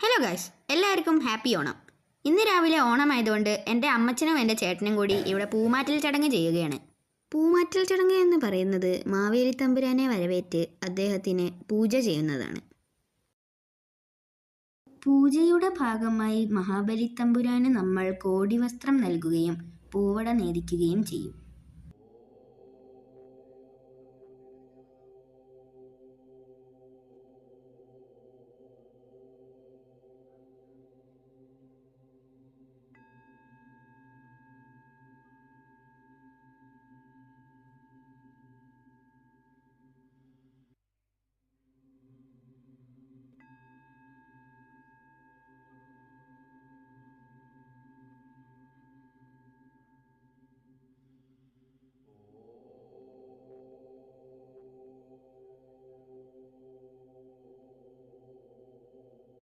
Hello guys എല്ലാവർക്കും happy Onam. ഇന്ന് രാവിലെ ഓണമായതുകൊണ്ട് എന്റെ അമ്മച്ചനും എന്റെ ചേട്ടനും കൂടി ഇവിടെ പൂമാറ്റൽ ചടങ്ങ് ചെയ്യുകയാണ്. പൂമാറ്റൽ ചടങ്ങ് എന്ന് പറയുന്നത് മാവേലി തമ്പുരാനെ വരവേറ്റ് അദ്ദേഹത്തിന് പൂജ ചെയ്യുന്നതാണ്. പൂജയുടെ ഭാഗമായി മഹാബലി തമ്പുരാന് നമ്മൾ കോടി വസ്ത്രം നൽകുകയും പൂവട നേദിക്കുകയും ചെയ്യും.